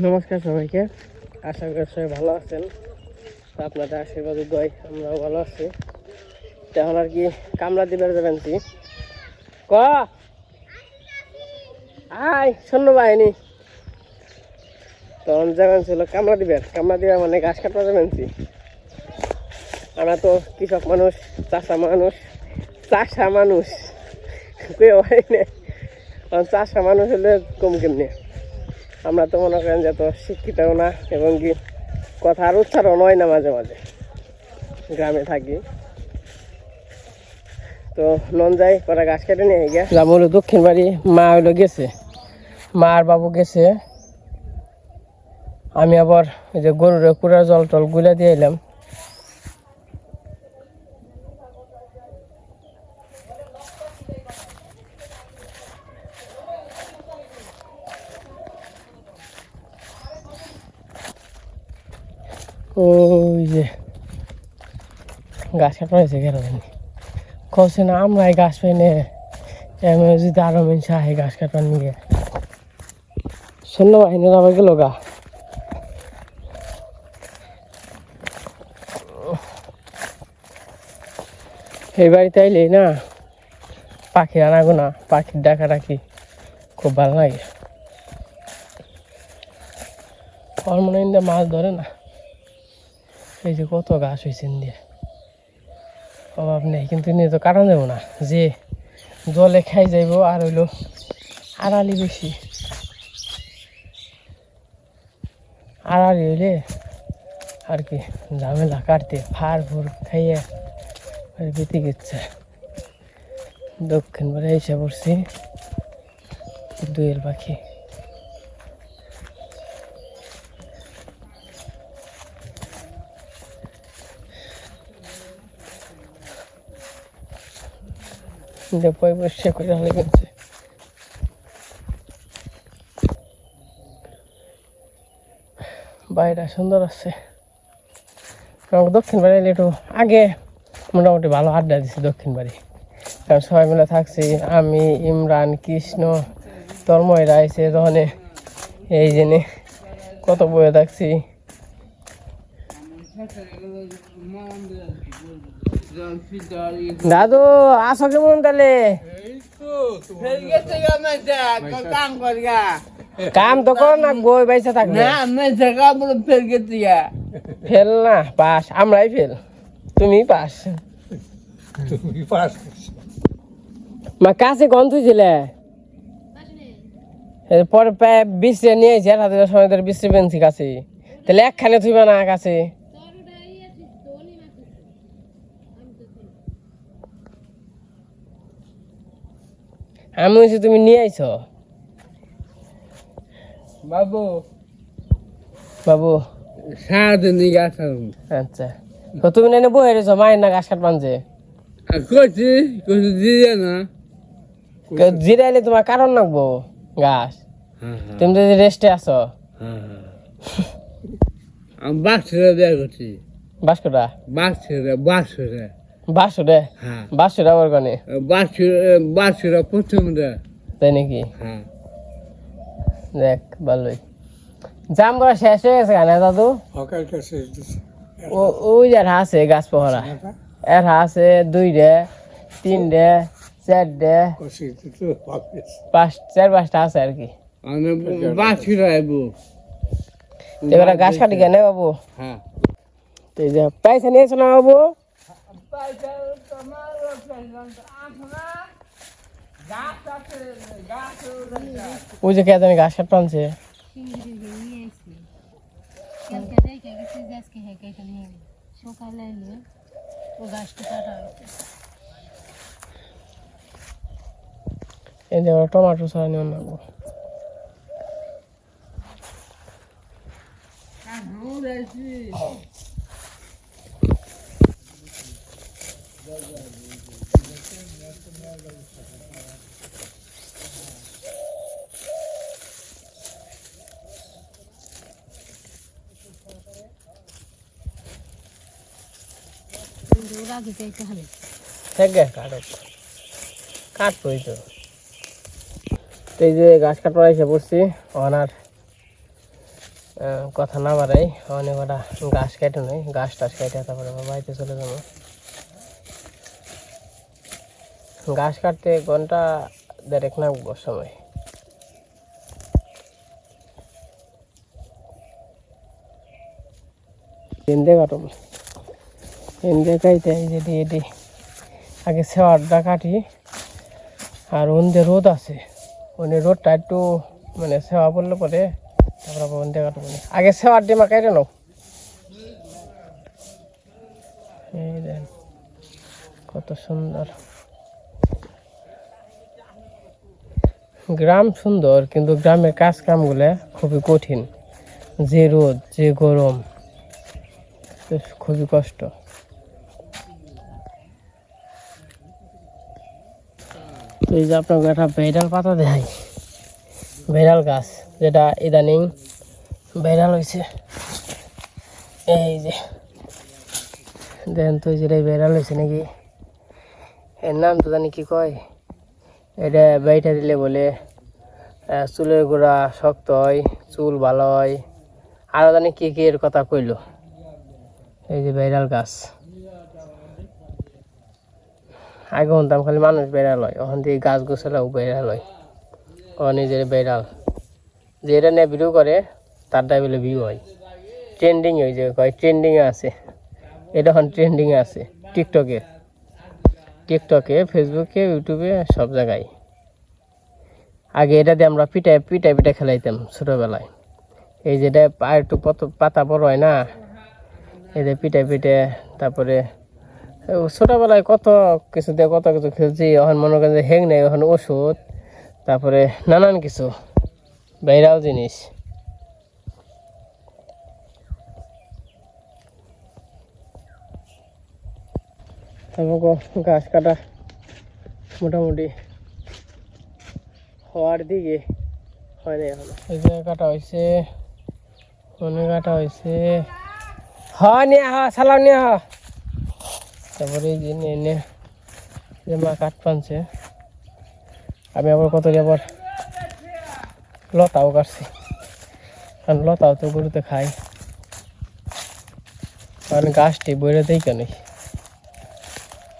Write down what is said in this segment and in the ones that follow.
নমস্কার সবাইকে। আশা করি সবাই ভালো আছেন। আপনাদের আশীর্বাদের দয়, আমরাও ভালো আছি। তো এখন আর কি কামলা দিবার যাবেন কি? ক? আয়, সৈন্য বাহিনী। তখন যাবেন ছিল কামলা দিবেন। কামলা দিবার মানে গাছ কাটবা যাবেন কি? আমরা তো কৃষক মানুষ, চাষা মানুষ। চাষা মানুষ। কেউ হয় না। চাষা মানুষ হলে কম কেমনি? আমরা তো মনে করেন যত শিক্ষিতও না, এবং কি কথা আর উচ্চারণ হয় না মাঝে মাঝে। গ্রামে থাকি। তো নন যাই, কটা গাছ কেটে নিয়ে গিয়া। গ্রাম হলো দক্ষিণ বাড়ি, মা হলো গেছে। মা আর বাবু গেছে। আমি আবার ওই যে গরুরে কুড়া জল টলগুলা দিয়ে এলাম ওই যে গাছ কাটা হয়েছে কেন কছে না আমরা এই গাছ পাই নে এমন যদি আরও মানুষ আহে গাছ কাটার নিয়ে সৈন্য বাহিনীর আবার গেল গা। এই বাড়িতে আইলেই না পাখি আনাগো না পাখির ডাকা ডাকি খুব ভালো লাগে। আমার মনে হয় মাছ ধরে না। এই যে কত গাছ হয়েছে দিয়ে অভাব নেই, কিন্তু নিয়ে তো কাটানো যাব না, যে জলে খাই যাইব আর হইল আড়ালি বেশি। আড়ালি হইলে আর কি ঝামেলা কাটতে, ফার ফুর খাইয়ে আর বেঁতে গেছে। দক্ষিণ বারে এসে পড়ছি, দুয়ের পাখি। যে করে হলে গেছে বাইরে সুন্দর আছে এবং দক্ষিণ বাড়ি একটু আগে মোটামুটি ভালো আড্ডা দিছি দক্ষিণ বাড়ি কারণ সবাই মিলে থাকছি আমি ইমরান কৃষ্ণ তন্ময়রা আইছে তখন এই জেনে কত বয়ে থাকছি দাদু, আসো কেমন তাহলে? কাম তো কর না, বই বাইসে থাকবে। ফেল না, পাস, আমরাই ফেল। তুমি পাস। মা, কাছে গন তুইছিলে পরে প্রায় বিশ্রে নিয়ে এসে হাতে সময় ধরে পেন্সি কাছে। তাহলে একখানে তুইবা না কাছে। আমি বলছি তুমি নিয়ে আইছো? বাবু। বাবু। সারাদিন গাছ আচ্ছা। তো তুমি না বহে রেছো মায়ের না ঘাস কাট পানছে করছি কিছু দিয়ে না। জিরাইলে তোমার কারণ নাকবো ঘাস? তুমি যদি রেস্টে আছো। আমি বাস ছেড়ে দেয়া করছি। বাসকটা বাস ছেড়ে বাস ছেড়ে বাসো রে হ্যাঁ। বাসো রে আবার গনে বাস ছেড়ে বাস ছেড়ে প্রথম তাই নাকি? হ্যাঁ। দেখ ভালোই। জাম করা শেষ হয়ে গেছে কেন দাদু? ও ওই যে আছে গাছ পহরা। এর আছে দুই রে তিন রে চার রে। পাঁচ চার পাঁচটা আছে আর কি। আমি বাস এবার গাছ কাটি কেন বাবু? হ্যাঁ। তো এই যে নিয়েছো না বাবু? ওই যে কে জানি গাছ কাট টানছে সকালে ও গাছটা কাটা হয়েছে এই যে টমাটো ছাড়া ওর আগে যাইতে হবে থেকে কাটো কাটবই তো। এই যে গাছ কাটবার এসে পড়ছি আহ, কথা না বাড়াই অনেক গাছ কেটে নেই গাছ টাছ কেটে তারপরে বাড়িতে চলে যাব। গাছ কাটতে ঘণ্টা দেড়েক লাগবো সময়। এনদে কাটব কাইতে যে দিয়ে দিই আগে সেওয়ারটা কাটি, আর ওনদে রোদ আছে। ওনে রোদটা একটু মানে সেওয়া পড়লে পরে তারপর ওনদে কাটবো। আগে সেওয়ার ডিমা কেটে নাও এই দেন, কত সুন্দর। গ্রাম সুন্দর, কিন্তু গ্রামের কাজ কামগুলো খুবই কঠিন। যে রোদ, যে গরম খুবই কষ্ট। এই যে আপনাকে একটা বেড়াল পাতা দেখাই। বেড়াল গাছ, যেটা ইদানিং বেড়াল হয়েছে। এই যে, দেখেন তো যেটা বেড়াল হয়েছে নাকি? এর নাম তো জানি কি কয়। এটা বাইটা দিলে বলে চুলের গোড়া শক্ত হয়, চুল ভালো হয়। আরও জানি কি কি এর কথা কইলো। এই যে বেড়াল গাছ। আগে শুনতাম খালি মানুষ বেড়াল হয় ওখান থেকে গাছ গোছালাও বেড়াল হয়। ও নিজের বেড়াল। যে এটা নিয়ে ভিডিও করে তারটাই বলে ভিউ হয়। ট্রেন্ডিং ওই যে কয় ট্রেন্ডিংয়ে আছে। এটা এখন ট্রেন্ডিংয়ে আছে টিকটকে টিকটকে ফেসবুকে ইউটিউবে সব জায়গায়। আগে এটা দিয়ে আমরা পিঠায় পিঠায় পিঠা খেলাইতাম ছোটোবেলায়। এই যেটা আর একটু পত- পাতা বড় হয় না? এই যে পিঠে পিঠে তারপরে ছোটোবেলায় কত কিছু দিয়ে কত কিছু খেলছি, এখন মনে করেন যে হেং নেই, এখন ওষুধ, তারপরে নানান কিছু, বাইরাও জিনিস। তারপর গাছ কাটা মোটামুটি হওয়ার দিকে হয় না এখন। এই যে কাটা হয়েছে অনেক কাটা হয়েছে হ, নিয়ে হ, সালাম নিয়ে হ। তারপরে এই যে নিয়ে যে মা কাঠ পানছে, আমি আবার কত আবার লতাও কাটছি। কারণ লতাও তো গরুতে খাই কারণ গাছটি বইরে দেই কেন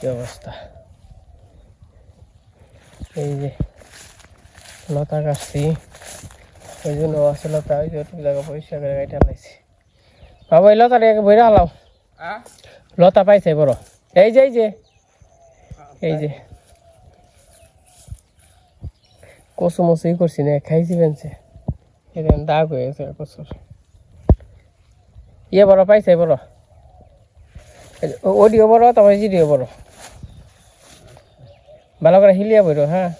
কি অবস্থা? এই যে লতা কাটছি ওই জন্য আছে লতা ওই জায়গা পরিষ্কার করে গাইটা লাইছি বাবা এই লতাটা একে বইরা হালাও লতা পাইছে বড়। এই যে এই যে। এই যে। কচু মচু ই করছি না খাইছি বেনছে এখানে দাগ হয়ে গেছে কচুর। ইয়ে বড় পাইছে বড়। ওডিও বড় তারপরে জিডিও বড়। ভালো করে হিলিয়া বইরো হ্যাঁ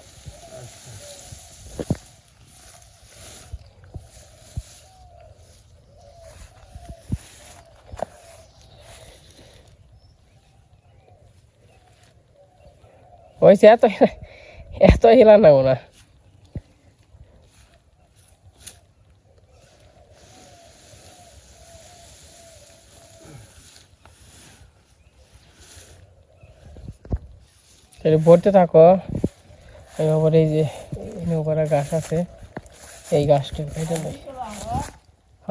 হয়েছে এত এত হিলা না ভরতে থাকো। আবার এই যে এখানে গাছ আছে। এই গাছটা কেটে নেই হ।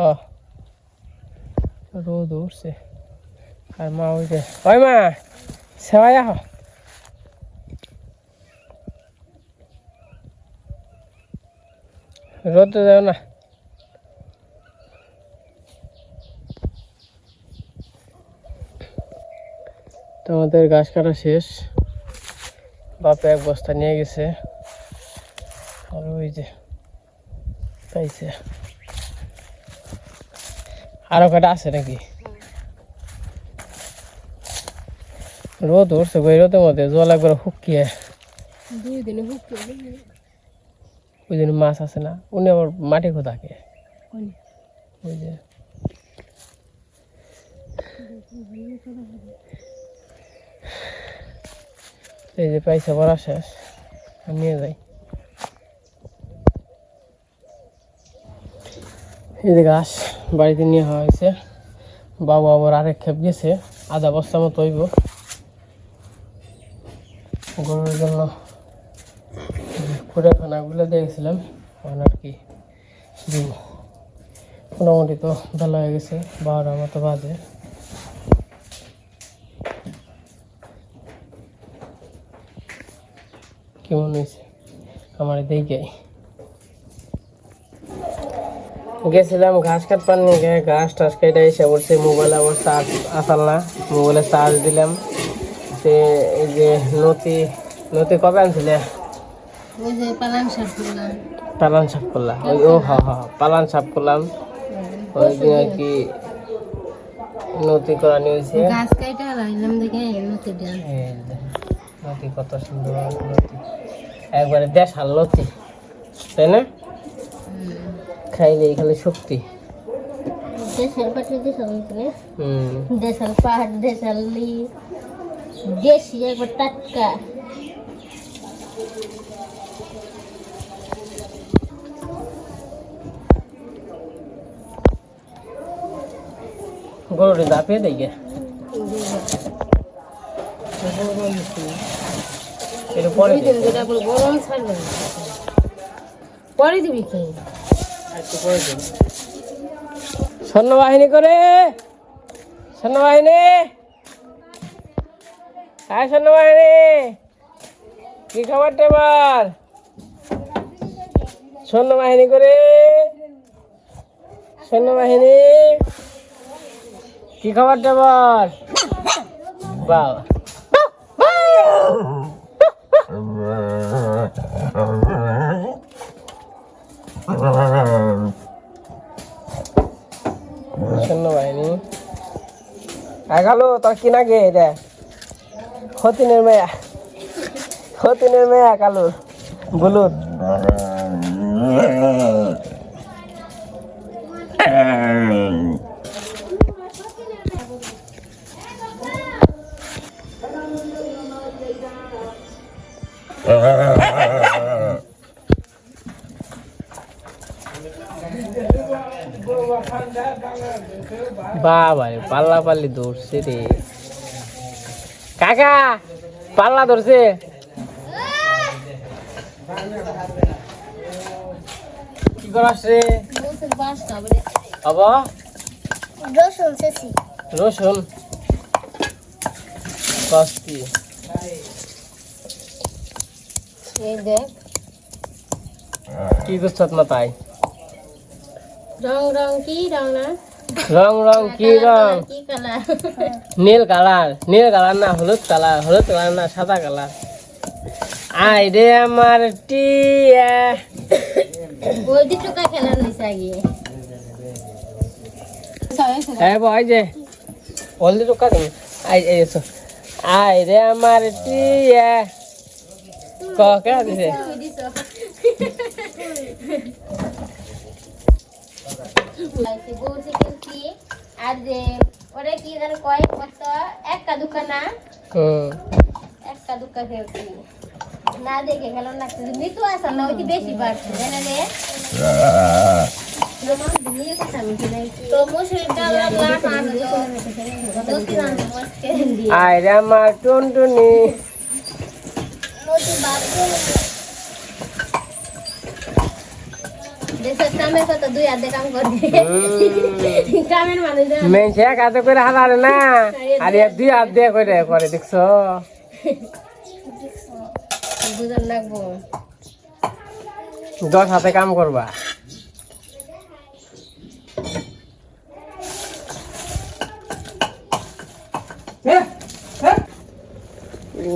রোদ উঠছে। আর মা ওই যে, ওই মা, সেবাই আহ। রোদ যাও না। আমাদের গাছ কাটা শেষ। বাপে এক বস্তা নিয়ে গেছে। আর ওই যে পাইছে। আরও কটা আছে নাকি? রোদ উঠছে গো, এই রোদের মধ্যে জল একবার শুকিয়ে। দুই দিনে ওই জন্য মাছ আছে না উনি আবার মাটি খোদাকে। ওই যে। এই যে পয়সা ভরা শেষ নিয়ে যাই। এই যে গাছ বাড়িতে নিয়ে হওয়া হয়েছে। বাবু আবার আরেক খেপ গেছে, আধা বস্তা মতো হইব। গরুর জন্য কুড়ে খানাগুলো এখন আর কি মোটামুটি তো ভালো হয়ে গেছে, বারোটার মতো বাজে। কেমন হয়েছে? আমার দেখে গেছিলাম ঘাস কাটবার নিয়ে ঘাস টাস কেটে এসে বলছে মোবাইল আবার চার্জ আসাল না। মোবাইলে চার্জ দিলাম। সে এই যে নতি নতি কবে আনছিলে? পালান শাক করলাম। ওই ও হ হ পালান সাফ করলাম। ওই দিন আর কি নতি করা নিয়েছে গাছ কাইটা লাইলাম দেখে নতি ডাল এই যে, নতি কত সুন্দর নতি একবারে দেশাল নতি তাই না? খাইলে খালি শক্তি। দেশাল পাটি দেশাল হুম। দেশাল পাহাড় দেশাল দেশি একবার টাটকা। গরুটি দাপিয়ে দেয় এটা পরে দুই দিন ধরে আপনার গরম ছাড়বে না। পরে দিবি কি? সৈন্যবাহিনী করে। সৈন্যবাহিনী। হ্যাঁ সৈন্যবাহিনী। কি খাবার টেবার? সৈন্যবাহিনী করে। সৈন্যবাহিনী। কি খাবার টেবার? বাবা আগালো তোর কি নাগে এটা হতিনের মেয়া। হতিনের মেয়া কালুর বুলুর বাবা রে পাল্লা পাল্লি ধরছে রে। কাকা পাল্লা ধরছে। কি করাস রে? বাবা। রসুন। রসুন কস্তি কি করছত না তাই? রং রং কি রং না রং রং কি রং নীল কালার নীল কালার না হলুদ কালার হলুদ কালার না সাদা কালার আই রে আমার টিয়া টুকা আগে হ্যাঁ যে। হলদি টোকা তুমি। আই এই আই রে আমার টিয়া। ক কে দিছে। আর যে ওরে কি জানি কয় কত? একটা খেলছি। না দেখে গেল না মৃত্যু আসা না ওইটি বেশি বাড়ছে জানা রে? তো মুসুরির ডাল রান্না আনতো নতুন আনতো মস্কে দিয়ে আই রে আমার টুনটুনি নতুন বাবু দেশের কামের কথা দুই হাতে কাম করে কামের মানুষ মেনছে করে হালারে না আর দুই হাত দিয়ে করে করে দেখছ দশ হাতে কাম করবা ও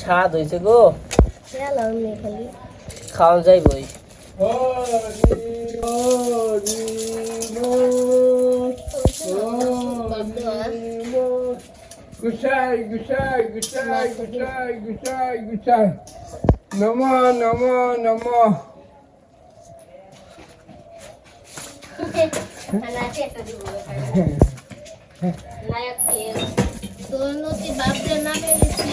স্বাদ হয়েছে গো। খেয়াল নেই খালি খাওয়া যাই বই গুসাই গুসাই গুসাই গুসাই গুসাই গুসাই নম নম নম তোর নদী বাপদের নামে দিচ্ছি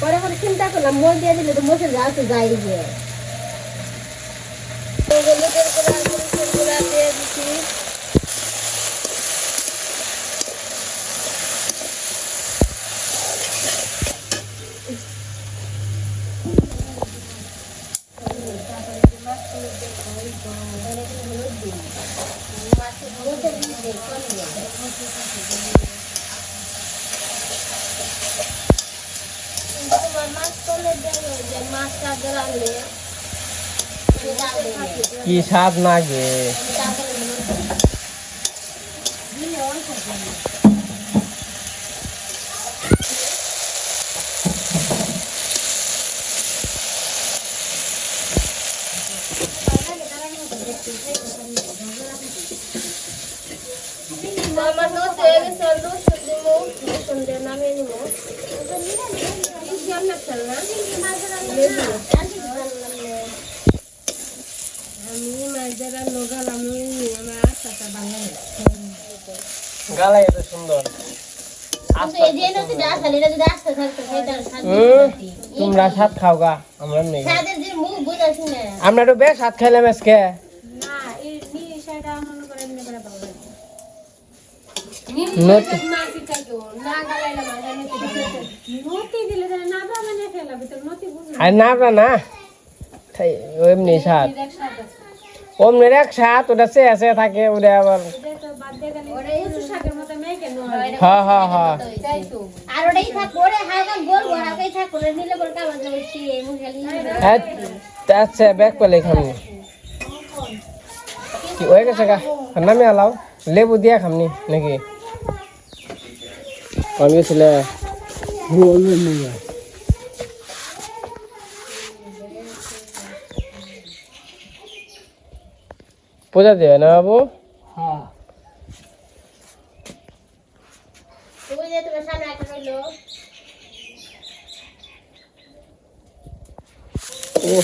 পরে পরে চিন্তা করলাম মোল দিয়ে দিলে তো মোষের গাছ যাই তোমার মাছ করলে দেখো যে মাছটা ধরালে কি স্বাদ লাগে? আমার নষ্ট হয়ে গেছে রসুন দিব দিয়ে নামিয়ে নিব গালাই এত সুন্দর তোমরা সাত খাও গা আমরা নেই আমরা তো বেশ সাত খাইলাম আজকে না আর না না না তাই এমনি স্বাদ অমনি এক স্বাদ ওটা সে আছে থাকে ওটা আবার হ্যাঁ হ্যাঁ হ্যাঁ আর ওটাই থাক ওরে হালকা গোল গোল হালকাই থাক ওরে নিলে বড় কামাজ যাবে কি মুখালি আচ্ছা ব্যাগ পেলে খামনি কি হয়ে গেছে গা নামে আলাও লেবু দিয়া খামনি নাকি কম গেছিলে বলবেন না পূজা দেবে না বাবু হ্যাঁ ও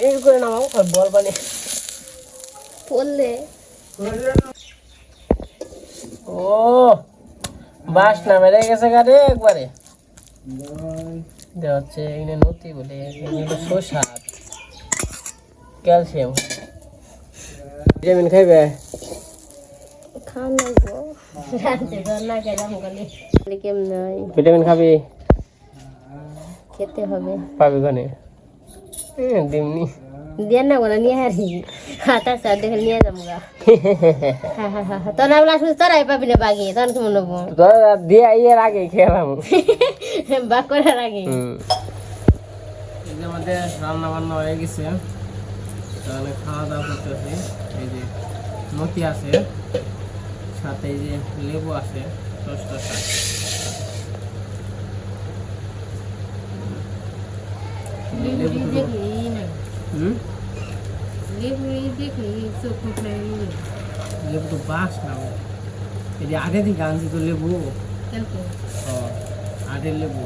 এই করে নামাও বল বানি পড়লে ও বাস না বেড়ে গেছে গাড়ি একবারে। দেওয়া হচ্ছে এখানে নতি বলে শসাদ ক্যালসিয়াম। ভিটামিন খাইবে? ভিটামিন খাবি? খেতে হবে। পাবি ওখানে। দিমনি দিয়ে না বলে নিয়ে হারি হাতা সার দেখে নিয়ে যাব গা তোর না বলা শুধু তোরাই পাবি না বাগিয়ে তখন কি মনে হব তোরা দিয়ে ইয়ের আগে খেলাম বাগ করার আগে আমাদের রান্না বান্না হয়ে গেছে তাহলে খাওয়া দাওয়া করতেছি এই যে মতি আছে সাথে এই যে লেবু আছে লেবু? লেবু দেখি চোখ মুখ নাই লেবু তো বাস না ও। এই যে আগে দিন আনছি তো লেবু কালকে ও আটের লেবু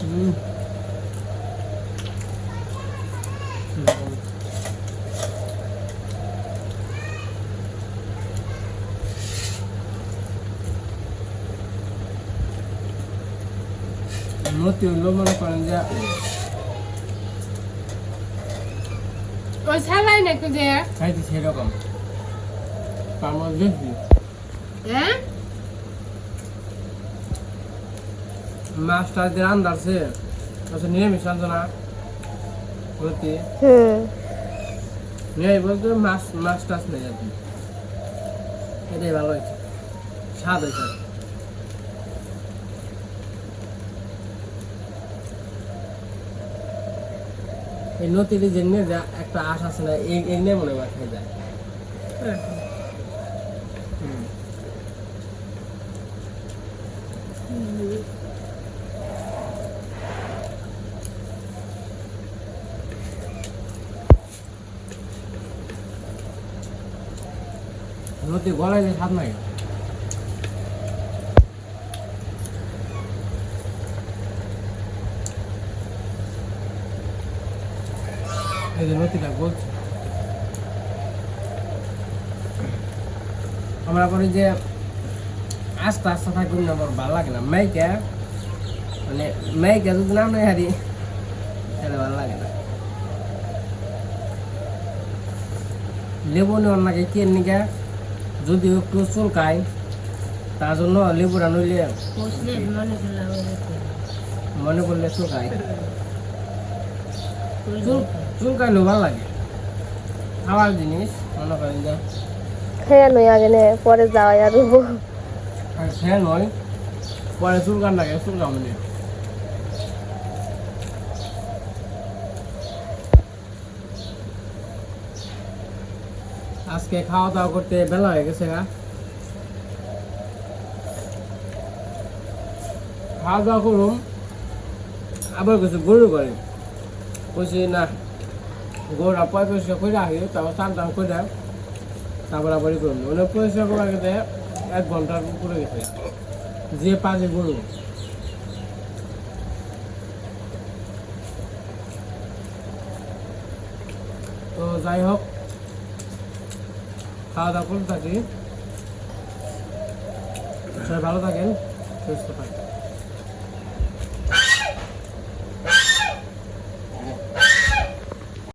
হুম হুম। মতি হইল মনে করেন যে ওই ছালাই না একটু দে খাইতে সেরকম হ্যাঁ আছে আচ্ছা নিরামিষ রান্ধো না নিরামিষ বলতে মাছ মাছ টাছ নেই আর কি এটাই ভালো হয়েছে স্বাদ হয়েছে এই নদীতে যে নিয়ে যা একটা আশ আছে না, এই নিয়ে মনে হয় যায়। নদী গলায় যে স্বাদ নাই এই যে নদীটা বলছি। আমরা করি যে আস্তে আস্তে থাকি না আমার ভালো লাগে না। মেয়েকে মানে মেয়েকে যদি নাম নেই হারি তাহলে ভালো লাগে না। লেবু নেওয়ার নাকি কে নিকে যদি একটু চুলকায় তার জন্য লেবুটা নইলে মনে মনে করলে চুল চুলকাইলেও ভালো লাগে। খাওয়ার জিনিস মনে করেন যে। হ্যাঁ নই আগে নে পরে যাওয়াই আর আর সে নয় পরে চুলকান লাগে চুলকা মানে আজকে খাওয়া দাওয়া করতে বেলা হয়ে গেছে গা। খাওয়া দাওয়া করুন আবার কিছু গরু করে। বলছি না গরুটা পয় পরিষ্কার করে রাখি তারপর টান টান করে তারপর আবার করুন অনেক পরিষ্কার এক ঘণ্টার উপরে গেছে। যে পাঁচে গরু তো যাই হোক খাওয়া দাওয়া থাকি। ভালো থাকেন, সুস্থ থাকেন।